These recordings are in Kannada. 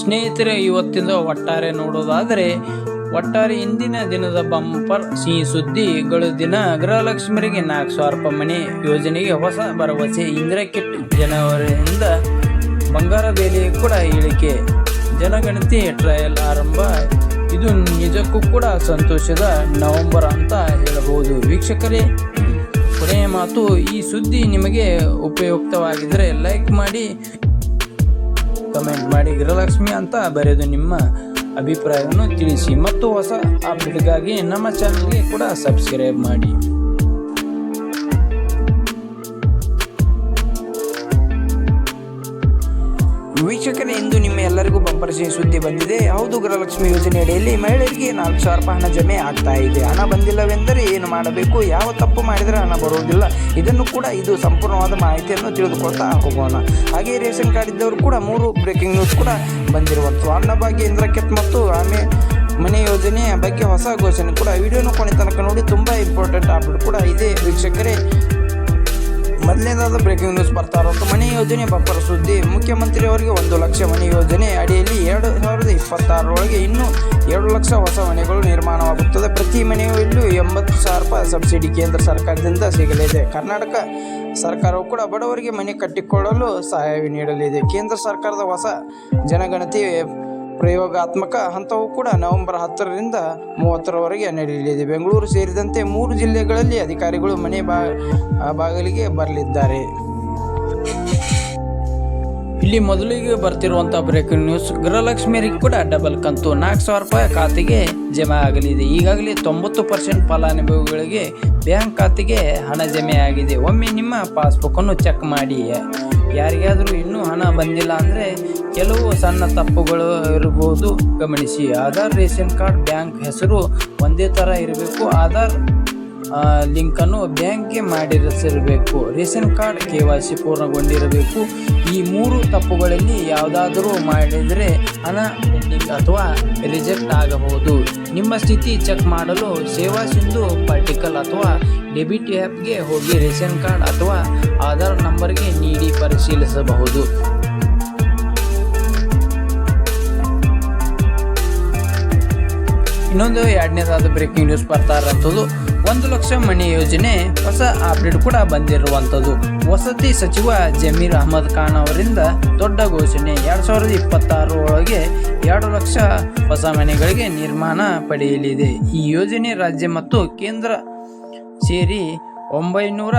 ಸ್ನೇಹಿತರೆ, ಇವತ್ತಿಂದ ಒಟ್ಟಾರೆ ನೋಡೋದಾದರೆ, ಒಟ್ಟಾರೆ ಇಂದಿನ ದಿನದ ಬಂಪರ್, ಸಿಹಿ ಸುದ್ದಿಗಳು ದಿನ, ಗೃಹಲಕ್ಷ್ಮರಿಗೆ ನಾಲ್ಕು ಸಾವಿರ ರೂಪಾಯಿ ಮನೆ ಯೋಜನೆಗೆ ಹೊಸ ಭರವಸೆ ಇಂದ್ರ ಕಿಟ್ ಜನವರಿಯಿಂದ ಬಂಗಾರ ಬೆಲೆ ಕೂಡ ಇಳಿಕೆ, ಜನಗಣತಿ ಟ್ರಯಲ್ ಆರಂಭ. ಇದು ನಿಜಕ್ಕೂ ಕೂಡ ಸಂತೋಷದ ನವೆಂಬರ್ ಅಂತ ಹೇಳಬಹುದು. ವೀಕ್ಷಕರೇ, ಕೊನೆಯ ಮಾತು, ಈ ಸುದ್ದಿ ನಿಮಗೆ ಉಪಯುಕ್ತವಾಗಿದ್ದರೆ ಲೈಕ್ ಮಾಡಿ ಕಮೆಂಟ್ ಮಾಡಿ. ಗೃಹಲಕ್ಷ್ಮಿ ಅಂತ ಬರೆದು ನಿಮ್ಮ ಅಭಿಪ್ರಾಯವನ್ನು ತಿಳಿಸಿ. ಮತ್ತು ಹೊಸ ಅಪ್ಡೇಟ್ಗಾಗಿ ನಮ್ಮ ಚಾನಲ್ಗೆ ಕೂಡ ಸಬ್ಸ್ಕ್ರೈಬ್ ಮಾಡಿ. ವೀಕ್ಷಕರೇ, ಇಂದು ನಿಮ್ಮ ಎಲ್ಲರಿಗೂ ಬಂಪರ್ ಸಿಹಿ ಸುದ್ದಿ ಬಂದಿದೆ. ಹೌದು ಗೃಹಲಕ್ಷ್ಮಿ ಯೋಜನೆ ಅಡಿಯಲ್ಲಿ ಮಹಿಳೆಯರಿಗೆ ನಾಲ್ಕು ಸಾವಿರ ರೂಪಾಯಿ ಹಣ ಜಮೆ ಆಗ್ತಾ ಇದೆ. ಹಣ ಬಂದಿಲ್ಲವೆಂದರೆ ಏನು ಮಾಡಬೇಕು? ಯಾವ ತಪ್ಪು ಮಾಡಿದರೆ ಹಣ ಬರುವುದಿಲ್ಲ? ಇದನ್ನು ಕೂಡ ಇದು ಸಂಪೂರ್ಣವಾದ ಮಾಹಿತಿಯನ್ನು ತಿಳಿದುಕೊಳ್ತಾ ಹೋಗೋಣ. ಹಾಗೆ ರೇಷನ್ ಕಾರ್ಡ್ ಇದ್ದವರು ಕೂಡ ಮೂರು ಬ್ರೇಕಿಂಗ್ ನ್ಯೂಸ್ ಕೂಡ ಬಂದಿರುವಂಥದ್ದು. ಅನ್ನಭಾಗ್ಯ ಇಂದ್ರಕೆಟ್ ಮತ್ತು ಆಮೆ ಮನೆ ಯೋಜನೆಯ ಬಗ್ಗೆ ಹೊಸ ಘೋಷಣೆ ಕೂಡ. ವಿಡಿಯೋನ ಕೊನೆ ತನಕ ನೋಡಿ, ತುಂಬ ಇಂಪಾರ್ಟೆಂಟ್ ಅಪ್ಡೇಟ್ ಕೂಡ ಇದೆ. ವೀಕ್ಷಕರೇ ಮೊದಲನೇದಾದ ಬ್ರೇಕಿಂಗ್ ನ್ಯೂಸ್ ಬರ್ತಾ ಇರೋದು, ಮನೆ ಯೋಜನೆ ಬಪ್ಪರ ಸುದ್ದಿ. ಮುಖ್ಯಮಂತ್ರಿ ಅವರಿಗೆ ಒಂದು ಲಕ್ಷ ಮನೆ ಯೋಜನೆ. ಅಡಿಯಲ್ಲಿ ಎರಡು ಸಾವಿರದ ಇಪ್ಪತ್ತಾರರೊಳಗೆ ಇನ್ನೂ ಎರಡು ಲಕ್ಷ ಹೊಸ ಮನೆಗಳು ನಿರ್ಮಾಣವಾಗುತ್ತದೆ. ಪ್ರತಿ ಮನೆಯಲ್ಲೂ ಎಂಬತ್ತು ಸಾವಿರ ರೂಪಾಯಿ ಸಬ್ಸಿಡಿ ಕೇಂದ್ರ ಸರ್ಕಾರದಿಂದ ಸಿಗಲಿದೆ. ಕರ್ನಾಟಕ ಸರ್ಕಾರವು ಕೂಡ ಬಡವರಿಗೆ ಮನೆ ಕಟ್ಟಿಕೊಳ್ಳಲು ಸಹಾಯ ನೀಡಲಿದೆ. ಕೇಂದ್ರ ಸರ್ಕಾರದ ಹೊಸ ಜನಗಣತಿ ಪ್ರಯೋಗಾತ್ಮಕ ಹಂತವು ಕೂಡ ನವೆಂಬರ್ ಹತ್ತರಿಂದ ಮೂವತ್ತರವರೆಗೆ ನಡೆಯಲಿದೆ. ಬೆಂಗಳೂರು ಸೇರಿದಂತೆ ಮೂರು ಜಿಲ್ಲೆಗಳಲ್ಲಿ ಅಧಿಕಾರಿಗಳು ಮನೆ ಬಾ ಬಾಗಿಲಿಗೆ ಬರಲಿದ್ದಾರೆ. ಇಲ್ಲಿ ಮೊದಲಿಗೆ ಬರ್ತಿರುವಂಥ ಬ್ರೇಕಿಂಗ್ ನ್ಯೂಸ್ ಗೃಹಲಕ್ಷ್ಮಿಯರಿಗೆ ಕೂಡ ಡಬಲ್ ಕಂತು. ನಾಲ್ಕು ಸಾವಿರ ರೂಪಾಯಿ ಖಾತೆಗೆ ಜಮಾ ಆಗಲಿದೆ. ಈಗಾಗಲೇ ತೊಂಬತ್ತು ಪರ್ಸೆಂಟ್ ಫಲಾನುಭವಿಗಳಿಗೆ ಬ್ಯಾಂಕ್ ಖಾತೆಗೆ ಹಣ ಜಮೆ ಆಗಿದೆ ಒಮ್ಮೆ ನಿಮ್ಮ ಪಾಸ್ಬುಕ್ಕನ್ನು ಚೆಕ್ ಮಾಡಿ. ಯಾರಿಗಾದರೂ ಇನ್ನೂ ಹಣ ಬಂದಿಲ್ಲ ಅಂದರೆ ಕೆಲವು ಸಣ್ಣ ತಪ್ಪುಗಳು ಇರಬಹುದು ಗಮನಿಸಿ, ಆಧಾರ್, ರೇಷನ್ ಕಾರ್ಡ್, ಬ್ಯಾಂಕ್ ಹೆಸರು ಒಂದೇ ಥರ ಇರಬೇಕು. ಆಧಾರ್ ಲಿಂಕನ್ನು ಬ್ಯಾಂಕ್ಗೆ ಮಾಡಿರಿಸಿರಬೇಕು. Ration card K Y C ಪೂರ್ಣಗೊಂಡಿರಬೇಕು. ಈ ಮೂರು ತಪ್ಪುಗಳಲ್ಲಿ ಯಾವುದಾದರೂ ಮಾಡಿದರೆ ಹಣ ಪೆಂಡಿಂಗ್ ಅಥವಾ ರಿಜೆಕ್ಟ್ ಆಗಬಹುದು. ನಿಮ್ಮ ಸ್ಥಿತಿ ಚೆಕ್ ಮಾಡಲು ಸೇವಾ ಸಿಂಧು ಪರ್ಟಿಕಲ್ ಅಥವಾ ಡೆಬಿಟ್ ಆ್ಯಪ್ಗೆ ಹೋಗಿ ರೇಷನ್ ಕಾರ್ಡ್ ಅಥವಾ ಆಧಾರ್ ನಂಬರ್ಗೆ ನೀಡಿ ಪರಿಶೀಲಿಸಬಹುದು. ಇನ್ನೊಂದು ಎರಡನೇದಾದ ಬ್ರೇಕಿಂಗ್ ನ್ಯೂಸ್ ಬರ್ತಾ ಇರೋಂಥದ್ದು. ಒಂದು ಲಕ್ಷ ಮನೆ ಯೋಜನೆ ಹೊಸ ಅಪ್ಡೇಟ್ ಕೂಡ ಬಂದಿರುವಂಥದ್ದು. ವಸತಿ ಸಚಿವ ಜಮೀರ್ ಅಹಮದ್ ಖಾನ್ ಅವರಿಂದ ದೊಡ್ಡ ಘೋಷಣೆ. ಎರಡು ಸಾವಿರದ ಇಪ್ಪತ್ತಾರು ಒಳಗೆ ಎರಡು ಲಕ್ಷ ಹೊಸ ಮನೆಗಳಿಗೆ ನಿರ್ಮಾಣ ಪಡೆಯಲಿದೆ. ಈ ಯೋಜನೆ ರಾಜ್ಯ ಮತ್ತು ಕೇಂದ್ರ ಸೇರಿ ಒಂಬೈನೂರ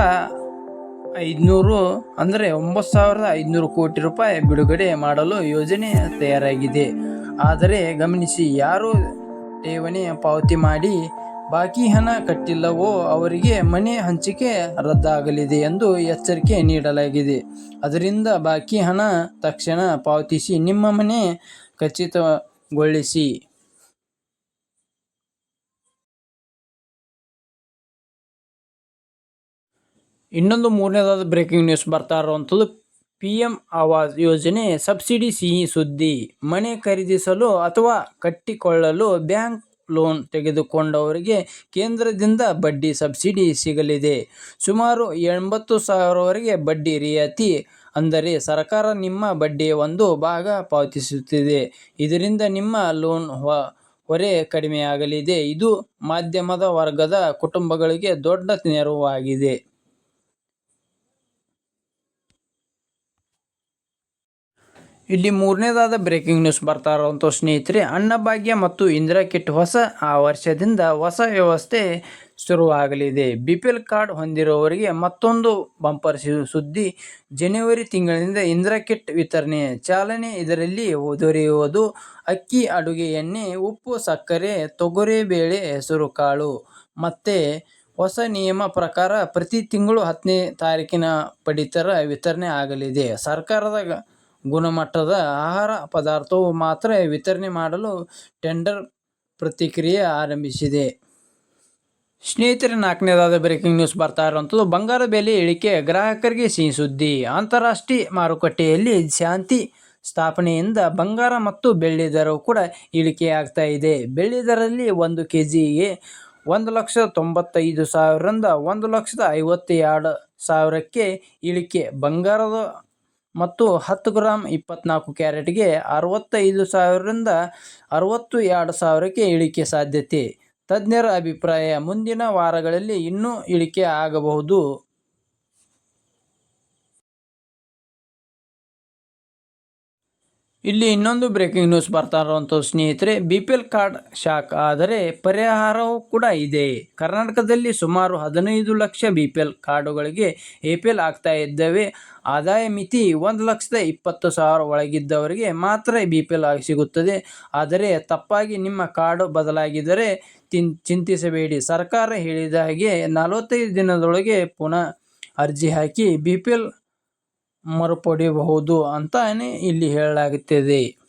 ಐದುನೂರು ಅಂದರೆ ಒಂಬತ್ತು ಸಾವಿರದ ಐದುನೂರು ಕೋಟಿ ರೂಪಾಯಿ ಬಿಡುಗಡೆ ಮಾಡಲು ಯೋಜನೆ ತಯಾರಾಗಿದೆ. ಆದರೆ ಗಮನಿಸಿ ಯಾರು ಠೇವಣಿ ಪಾವತಿ ಮಾಡಿ ಬಾಕಿ ಹಣ ಕಟ್ಟಿಲ್ಲವೋ ಅವರಿಗೆ ಮನೆ ಹಂಚಿಕೆ ರದ್ದಾಗಲಿದೆ ಎಂದು ಎಚ್ಚರಿಕೆ ನೀಡಲಾಗಿದೆ. ಅದರಿಂದ ಬಾಕಿ ಹಣ ತಕ್ಷಣ ಪಾವತಿಸಿ ನಿಮ್ಮ ಮನೆ ಖಚಿತಗೊಳಿಸಿ. ಇನ್ನೊಂದು ಮೂರನೇದಾದ ಬ್ರೇಕಿಂಗ್ ನ್ಯೂಸ್ ಬರ್ತಾ ಇರುವಂಥದ್ದು ಪಿ ಎಂ ಆವಾಸ್ ಯೋಜನೆ ಸಬ್ಸಿಡಿ ಸಿಹಿ ಸುದ್ದಿ, ಮನೆ ಖರೀದಿಸಲು ಅಥವಾ ಕಟ್ಟಿಕೊಳ್ಳಲು ಬ್ಯಾಂಕ್ ಲೋನ್ ತೆಗೆದುಕೊಂಡವರಿಗೆ ಕೇಂದ್ರದಿಂದ ಬಡ್ಡಿ ಸಬ್ಸಿಡಿ ಸಿಗಲಿದೆ. ಸುಮಾರು ಎಂಬತ್ತು ಸಾವಿರವರೆಗೆ ಬಡ್ಡಿ ರಿಯಾಯಿತಿ ಅಂದರೆ ಸರ್ಕಾರ ನಿಮ್ಮ ಬಡ್ಡಿಯ ಒಂದು ಭಾಗ ಪಾವತಿಸುತ್ತಿದೆ. ಇದರಿಂದ ನಿಮ್ಮ ಲೋನ್ ಹೊರೆ ಕಡಿಮೆಯಾಗಲಿದೆ. ಇದು ಮಾಧ್ಯಮದ ವರ್ಗದ ಕುಟುಂಬಗಳಿಗೆ ದೊಡ್ಡ ನೆರವಾಗಿದೆ. ಇಲ್ಲಿ ಮೂರನೇದಾದ ಬ್ರೇಕಿಂಗ್ ನ್ಯೂಸ್ ಬರ್ತಾ ಸ್ನೇಹಿತರೆ, ಅನ್ನಭಾಗ್ಯ ಮತ್ತು ಇಂದಿರಾ ಕಿಟ್ ಹೊಸ ಆ ವರ್ಷದಿಂದ ಹೊಸ ವ್ಯವಸ್ಥೆ ಶುರುವಾಗಲಿದೆ. ಬಿ ಪಿ ಎಲ್ ಕಾರ್ಡ್ ಹೊಂದಿರುವವರಿಗೆ ಮತ್ತೊಂದು ಬಂಪರ್ ಸುದ್ದಿ. ಜನವರಿ ತಿಂಗಳಿಂದ ಇಂದಿರಾ ಕಿಟ್ ವಿತರಣೆ. ಚಾಲನೆ ಇದರಲ್ಲಿ ದೊರೆಯುವುದು ಅಕ್ಕಿ, ಅಡುಗೆ, ಎಣ್ಣೆ, ಉಪ್ಪು, ಸಕ್ಕರೆ ತೊಗರಿಬೇಳೆ ಹೆಸರುಕಾಳು. ಮತ್ತು ಹೊಸ ನಿಯಮ ಪ್ರಕಾರ ಪ್ರತಿ ತಿಂಗಳು ಹತ್ತನೇ ತಾರೀಕಿನ ಪಡಿತರ ವಿತರಣೆ ಆಗಲಿದೆ. ಸರ್ಕಾರದ ಗುಣಮಟ್ಟದ ಆಹಾರ ಪದಾರ್ಥವು ಮಾತ್ರ ವಿತರಣೆ ಮಾಡಲು ಟೆಂಡರ್ ಪ್ರತಿಕ್ರಿಯೆ ಆರಂಭಿಸಿದೆ. ಸ್ನೇಹಿತರೆ, ನಾಲ್ಕನೇದಾದ ಬ್ರೇಕಿಂಗ್ ನ್ಯೂಸ್ ಬರ್ತಾ ಇರುವಂಥದ್ದು ಬಂಗಾರ ಬೆಲೆ ಇಳಿಕೆ ಗ್ರಾಹಕರಿಗೆ ಸಿಹಿ ಸುದ್ದಿ ಅಂತಾರಾಷ್ಟ್ರೀಯ ಮಾರುಕಟ್ಟೆಯಲ್ಲಿ ಶಾಂತಿ ಸ್ಥಾಪನೆಯಿಂದ ಬಂಗಾರ ಮತ್ತು ಬೆಳ್ಳಿ ದರವು ಕೂಡ ಇಳಿಕೆಯಾಗ್ತಾ ಇದೆ. ಬೆಳ್ಳಿ ದರದಲ್ಲಿ ಒಂದು ಕೆ ಜಿಗೆ ಒಂದು ಲಕ್ಷದ ತೊಂಬತ್ತೈದು ಸಾವಿರದಿಂದ ಒಂದು ಲಕ್ಷದ ಐವತ್ತೆರಡು ಸಾವಿರಕ್ಕೆ ಇಳಿಕೆ. ಬಂಗಾರದ ಮತ್ತು ಹತ್ತು ಗ್ರಾಮ್ ಇಪ್ಪತ್ನಾಲ್ಕು ಕ್ಯಾರೆಟ್ಗೆ ಅರವತ್ತೈದು ಸಾವಿರದಿಂದ ಅರವತ್ತು ಎರಡು ಸಾವಿರಕ್ಕೆ ಇಳಿಕೆ ಸಾಧ್ಯತೆ. ತಜ್ಞರ ಅಭಿಪ್ರಾಯ, ಮುಂದಿನ ವಾರಗಳಲ್ಲಿ ಇನ್ನೂ ಇಳಿಕೆ ಆಗಬಹುದು. ಇಲ್ಲಿ ಇನ್ನೊಂದು ಬ್ರೇಕಿಂಗ್ ನ್ಯೂಸ್ ಬರ್ತಾ ಇರುವಂತಹ ಸ್ನೇಹಿತರೆ B P L card shock ಆದರೆ ಪರಿಹಾರವೂ ಕೂಡ ಇದೆ. ಕರ್ನಾಟಕದಲ್ಲಿ ಸುಮಾರು ಹದಿನೈದು ಲಕ್ಷ ಬಿ ಪಿ ಎಲ್ ಕಾರ್ಡುಗಳಿಗೆ ಎ ಪಿ ಎಲ್ ಆಗ್ತಾ ಇದ್ದಾವೆ. ಆದಾಯ ಮಿತಿ ಒಂದು ಲಕ್ಷದ ಇಪ್ಪತ್ತು ಸಾವಿರ ಒಳಗಿದ್ದವರಿಗೆ ಮಾತ್ರ ಬಿ ಪಿ ಎಲ್ ಆಗಿ ಸಿಗುತ್ತದೆ. ಆದರೆ ತಪ್ಪಾಗಿ ನಿಮ್ಮ ಕಾರ್ಡು ಬದಲಾಗಿದ್ದರೆ ತಿನ್, ಚಿಂತಿಸಬೇಡಿ. ಸರ್ಕಾರ ಹೇಳಿದ ಹಾಗೆ ನಲವತ್ತೈದು ದಿನದೊಳಗೆ ಪುನಃ ಅರ್ಜಿ ಹಾಕಿ ಬಿ ಪಿ ಎಲ್ ಮರುಪಡೆಯಬಹುದು ಅಂತಾನೆ ಇಲ್ಲಿ ಹೇಳಲಾಗುತ್ತದೆ.